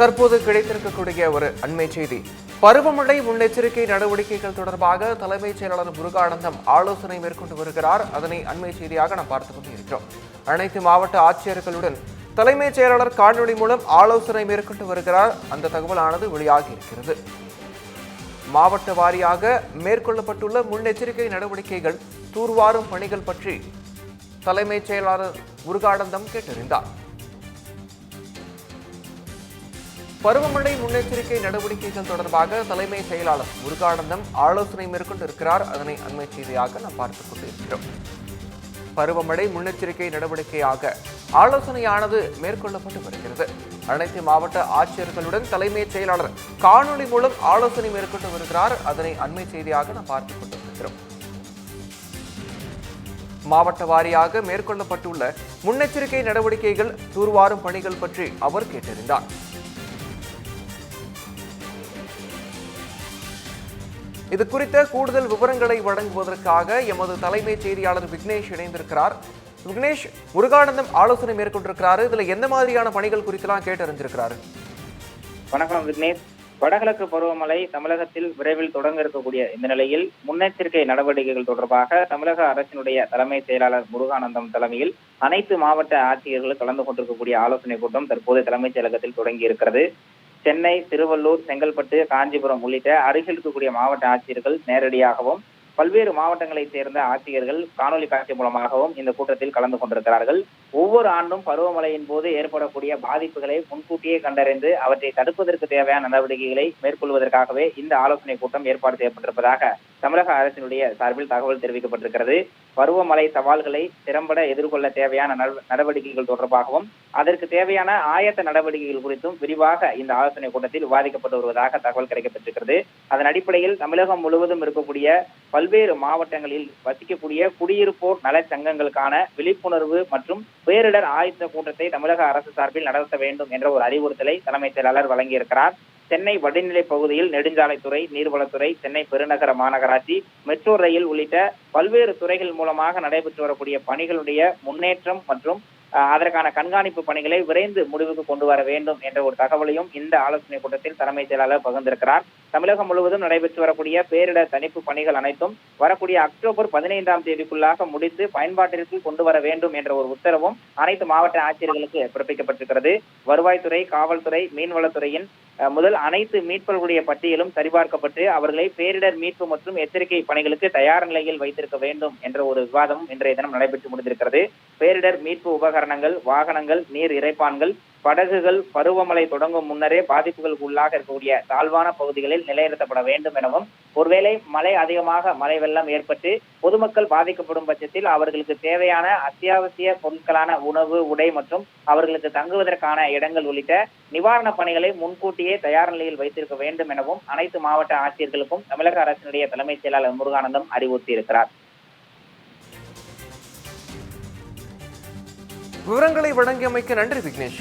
தற்போது கிடைத்திருக்கக்கூடிய ஒரு அண்மை செய்தி. பருவமழை முன்னெச்சரிக்கை நடவடிக்கைகள் தொடர்பாக தலைமைச் செயலாளர் முருகானந்தம் ஆலோசனை மேற்கொண்டு வருகிறார். அதனை அண்மை செய்தியாக நாம் பார்த்துக் கொண்டிருக்கிறோம். அனைத்து மாவட்ட ஆட்சியர்களுடன் தலைமைச் செயலாளர் காணொலி மூலம் ஆலோசனை மேற்கொண்டு வருகிறார். அந்த தகவலானது வெளியாகி இருக்கிறது. மாவட்ட வாரியாக மேற்கொள்ளப்பட்டுள்ள முன்னெச்சரிக்கை நடவடிக்கைகள் தூர்வாரும் பணிகள் பற்றி தலைமைச் செயலாளர் முருகானந்தம் கேட்டறிந்தார். பருவமழை முன்னெச்சரிக்கை நடவடிக்கைகள் தொடர்பாக தலைமை செயலாளர் முருகானந்தம் ஆலோசனை மேற்கொண்டிருக்கிறார். அதனை அண்மை செய்தியாக நாம் பார்த்துக் கொண்டிருக்கிறோம். பருவமழை முன்னெச்சரிக்கை நடவடிக்கையாக ஆலோசனையானது மேற்கொள்ளப்பட்டு வருகிறது. அனைத்து மாவட்ட ஆட்சியர்களுடன் தலைமைச் செயலாளர் காணொலி மூலம் ஆலோசனை மேற்கொண்டு வருகிறார். அதனை அண்மை செய்தியாக நாம் பார்த்துக் கொண்டிருக்கிறோம். மாவட்ட வாரியாக மேற்கொள்ளப்பட்டுள்ள முன்னெச்சரிக்கை நடவடிக்கைகள் தூர்வாரும் பணிகள் பற்றி அவர் கேட்டறிந்தார் இது குறித்த கூடுதல் விவரங்களை வழங்குவதற்காக எமது தலைமைச் செய்தியாளர் விக்னேஷ் இணைந்திருக்கிறார். விக்னேஷ் முருகானந்தம் ஆலோசனை மேற்கொண்டிருக்கிறாரு. இதுல எந்த மாதிரியான பணிகள் குறித்தெல்லாம் கேட்டறிஞ்சிருக்கிறாரு வணக்கம் விக்னேஷ். வடகிழக்கு பருவமழை தமிழகத்தில் விரைவில் தொடங்க இருக்கக்கூடிய இந்த நிலையில் முன்னெச்சரிக்கை நடவடிக்கைகள் தொடர்பாக தமிழக அரசினுடைய தலைமை செயலாளர் முருகானந்தம் தலைமையில் அனைத்து மாவட்ட ஆட்சியர்களும் கலந்து கொண்டிருக்கக்கூடிய ஆலோசனை கூட்டம் தற்போது தலைமைச் செயலகத்தில் தொடங்கி இருக்கிறது சென்னை திருவள்ளூர் செங்கல்பட்டு காஞ்சிபுரம் உள்ளிட்ட அருகில் இருக்கக்கூடிய மாவட்ட ஆட்சியர்கள் நேரடியாகவும் பல்வேறு மாவட்டங்களைச் சேர்ந்த ஆட்சியர்கள் காணொலி காட்சி மூலமாகவும் இந்த கூட்டத்தில் கலந்து கொண்டிருக்கிறார்கள். ஒவ்வொரு ஆண்டும் பருவமழையின் போது ஏற்படக்கூடிய பாதிப்புகளை முன்கூட்டியே கண்டறிந்து அவற்றை தடுப்பதற்கு தேவையான நடவடிக்கைகளை மேற்கொள்வதற்காகவே இந்த ஆலோசனை கூட்டம் ஏற்பாடு செய்யப்பட்டிருப்பதாக தமிழக அரசினுடைய சார்பில் தகவல் தெரிவிக்கப்பட்டிருக்கிறது. பருவமழை சவால்களை திறம்பட எதிர்கொள்ள தேவையான நடவடிக்கைகள் தொடர்பாகவும் அதற்கு தேவையான ஆயத்த நடவடிக்கைகள் குறித்தும் விரிவாக இந்த ஆலோசனை கூட்டத்தில் விவாதிக்கப்பட்டு வருவதாக தகவல் கிடைக்கப்பட்டிருக்கிறது அதன் அடிப்படையில் தமிழகம் முழுவதும் இருக்கக்கூடிய பல்வேறு மாவட்டங்களில் வசிக்கக்கூடிய குடியிருப்போர் நல சங்கங்களுக்கான விழிப்புணர்வு மற்றும் பேரிடர் ஆயத்த கூட்டத்தை தமிழக அரசு சார்பில் நடத்த வேண்டும் என்ற ஒரு அறிவுறுத்தலை தலைமைச் செயலாளர் வழங்கியிருக்கிறார். சென்னை வடிநிலை பகுதியில் நெடுஞ்சாலைத்துறை நீர்வளத்துறை சென்னை பெருநகர மாநகராட்சி மெட்ரோ ரயில் உள்ளிட்ட பல்வேறு துறைகள் மூலமாக நடைபெற்று வரக்கூடிய பணிகளுடைய முன்னேற்றம் மற்றும் அதற்கான கண்காணிப்பு பணிகளை விரைந்து முடிவுக்கு கொண்டு வர வேண்டும் என்ற ஒரு தகவலையும் இந்த ஆலோசனை கூட்டத்தில் தலைமைச் செயலாளர் பகிர்ந்திருக்கிறார். தமிழகம் முழுவதும் நடைபெற்று வரக்கூடிய பேரிடர் தணிப்பு பணிகள் அனைத்தும் வரக்கூடிய அக்டோபர் பதினைந்தாம் தேதிக்குள்ளாக முடித்து பயன்பாட்டிற்கு கொண்டு வர வேண்டும் என்ற ஒரு உத்தரவும் அனைத்து மாவட்ட ஆட்சியர்களுக்கு பிறப்பிக்கப்பட்டிருக்கிறது. வருவாய்த்துறை காவல்துறை மீன்வளத்துறையின் முதல் அனைத்து மீட்பர்களுடைய பட்டியலும் சரிபார்க்கப்பட்டு அவர்களை பேரிடர் மீட்பு மற்றும் எச்சரிக்கை பணிகளுக்கு தயார் நிலையில் வைத்திருக்க வேண்டும் என்ற ஒரு விவாதம் இன்றைய தினம் நடைபெற்று முடிந்திருக்கிறது. பேரிடர் மீட்பு உபகரணங்கள் வாகனங்கள் நீர் இறைப்பான்கள் படகுகள் பருவமழை தொடங்கும் முன்னரே பாதிப்புகளுக்கு உள்ளாக இருக்கக்கூடிய தாழ்வான பகுதிகளில் நிலைநிறுத்தப்பட வேண்டும் எனவும் ஒருவேளை மழை அதிகமாக மழை வெள்ளம் ஏற்பட்டு பொதுமக்கள் பாதிக்கப்படும் பட்சத்தில் அவர்களுக்கு தேவையான அத்தியாவசிய பொருட்களான உணவு உடை மற்றும் அவர்களுக்கு தங்குவதற்கான இடங்கள் உள்ளிட்ட நிவாரணப் பணிகளை முன்கூட்டியே தயார் நிலையில் வைத்திருக்க வேண்டும் எனவும் அனைத்து மாவட்ட ஆட்சியர்களுக்கும் தமிழக அரசினுடைய தலைமைச் செயலாளர் முருகானந்தம் அறிவுறுத்தியிருக்கிறார். விவரங்களை வழங்கியமைக்கு நன்றி விக்னேஷ்.